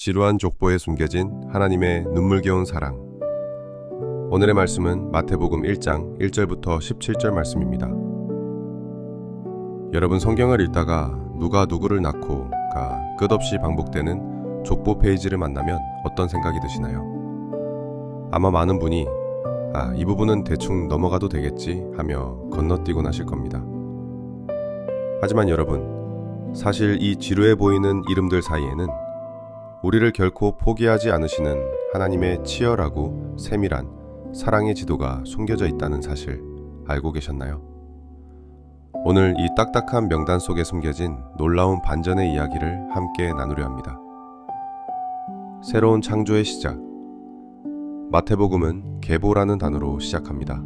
지루한 족보에 숨겨진 하나님의 눈물겨운 사랑. 오늘의 말씀은 마태복음 1장 1절부터 17절 말씀입니다. 여러분 성경을 읽다가 누가 누구를 낳고가 끝없이 반복되는 족보 페이지를 만나면 어떤 생각이 드시나요? 아마 많은 분이 아, 이 부분은 대충 넘어가도 되겠지 하며 건너뛰곤 하실 겁니다. 하지만 여러분, 사실 이 지루해 보이는 이름들 사이에는 우리를 결코 포기하지 않으시는 하나님의 치열하고 세밀한 사랑의 지도가 숨겨져 있다는 사실 알고 계셨나요? 오늘 이 딱딱한 명단 속에 숨겨진 놀라운 반전의 이야기를 함께 나누려 합니다. 새로운 창조의 시작. 마태복음은 계보라는 단어로 시작합니다.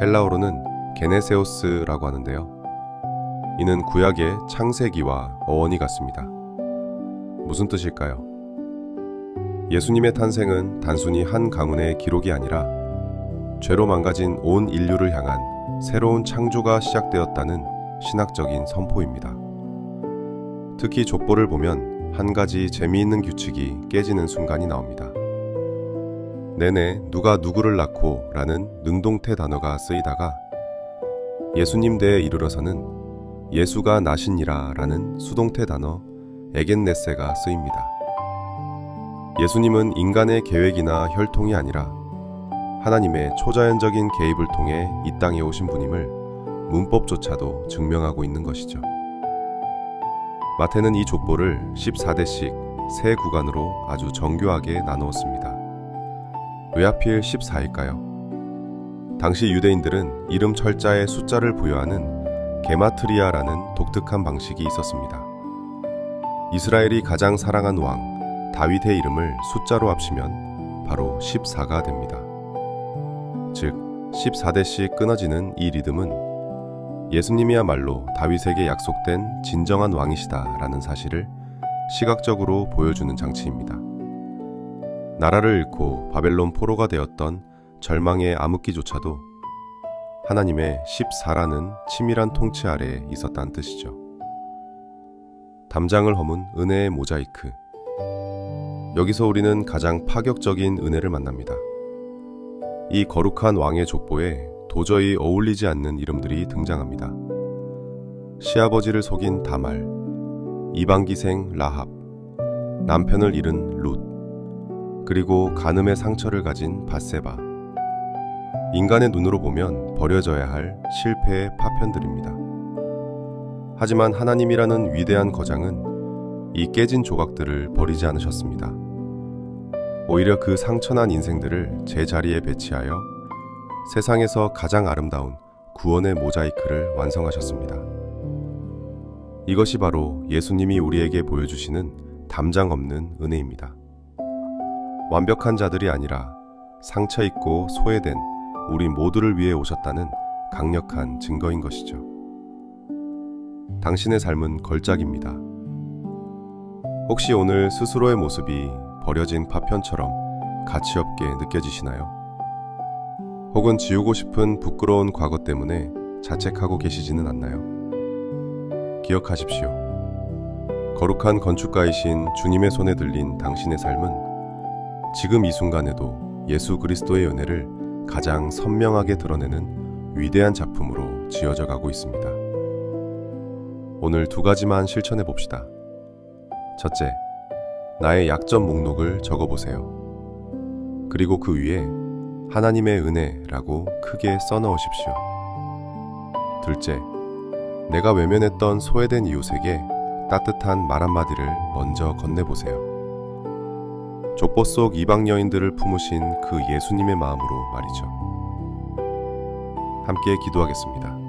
헬라어로는 게네세오스라고 하는데요. 이는 구약의 창세기와 어원이 같습니다. 무슨 뜻일까요? 예수님의 탄생은 단순히 한 가문의 기록이 아니라 죄로 망가진 온 인류를 향한 새로운 창조가 시작되었다는 신학적인 선포입니다. 특히 족보를 보면 한 가지 재미있는 규칙이 깨지는 순간이 나옵니다. 내내 누가 누구를 낳고 라는 능동태 단어가 쓰이다가 예수님 대에 이르러서는 예수가 나시니라 라는 수동태 단어 에겐네세가 쓰입니다. 예수님은 인간의 계획이나 혈통이 아니라 하나님의 초자연적인 개입을 통해 이 땅에 오신 분임을 문법조차도 증명하고 있는 것이죠. 마태는 이 족보를 14대씩 세 구간으로 아주 정교하게 나누었습니다. 왜 하필 14일까요? 당시 유대인들은 이름 철자에 숫자를 부여하는 게마트리아라는 독특한 방식이 있었습니다. 이스라엘이 가장 사랑한 왕 다윗의 이름을 숫자로 합치면 바로 14가 됩니다. 즉 14대씩 끊어지는 이 리듬은 예수님이야말로 다윗에게 약속된 진정한 왕이시다라는 사실을 시각적으로 보여주는 장치입니다. 나라를 잃고 바벨론 포로가 되었던 절망의 암흑기조차도 하나님의 14라는 치밀한 통치 아래에 있었다는 뜻이죠. 담장을 허문 은혜의 모자이크. 여기서 우리는 가장 파격적인 은혜를 만납니다. 이 거룩한 왕의 족보에 도저히 어울리지 않는 이름들이 등장합니다. 시아버지를 속인 다말, 이방기생 라합, 남편을 잃은 룻, 그리고 간음의 상처를 가진 바세바. 인간의 눈으로 보면 버려져야 할 실패의 파편들입니다. 하지만 하나님이라는 위대한 거장은 이 깨진 조각들을 버리지 않으셨습니다. 오히려 그 상처난 인생들을 제 자리에 배치하여 세상에서 가장 아름다운 구원의 모자이크를 완성하셨습니다. 이것이 바로 예수님이 우리에게 보여주시는 담장 없는 은혜입니다. 완벽한 자들이 아니라 상처 있고 소외된 우리 모두를 위해 오셨다는 강력한 증거인 것이죠. 당신의 삶은 걸작입니다. 혹시 오늘 스스로의 모습이 버려진 파편처럼 가치 없게 느껴지시나요? 혹은 지우고 싶은 부끄러운 과거 때문에 자책하고 계시지는 않나요? 기억하십시오. 거룩한 건축가이신 주님의 손에 들린 당신의 삶은 지금 이 순간에도 예수 그리스도의 연애를 가장 선명하게 드러내는 위대한 작품으로 지어져 가고 있습니다. 오늘 두 가지만 실천해 봅시다. 첫째, 나의 약점 목록을 적어 보세요. 그리고 그 위에 하나님의 은혜라고 크게 써 넣으십시오. 둘째, 내가 외면했던 소외된 이웃에게 따뜻한 말 한마디를 먼저 건네보세요. 족보 속 이방 여인들을 품으신 그 예수님의 마음으로 말이죠. 함께 기도하겠습니다.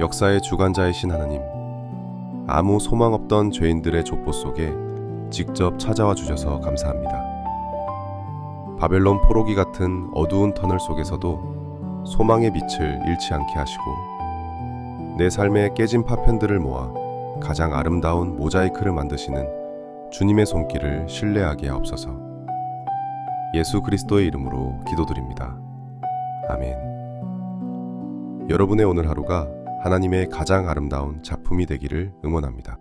역사의 주관자이신 하나님, 아무 소망 없던 죄인들의 족보 속에 직접 찾아와 주셔서 감사합니다. 바벨론 포로기 같은 어두운 터널 속에서도 소망의 빛을 잃지 않게 하시고 내 삶의 깨진 파편들을 모아 가장 아름다운 모자이크를 만드시는 주님의 손길을 신뢰하게 하옵소서. 예수 그리스도의 이름으로 기도드립니다. 아멘. 여러분의 오늘 하루가 하나님의 가장 아름다운 작품이 되기를 응원합니다.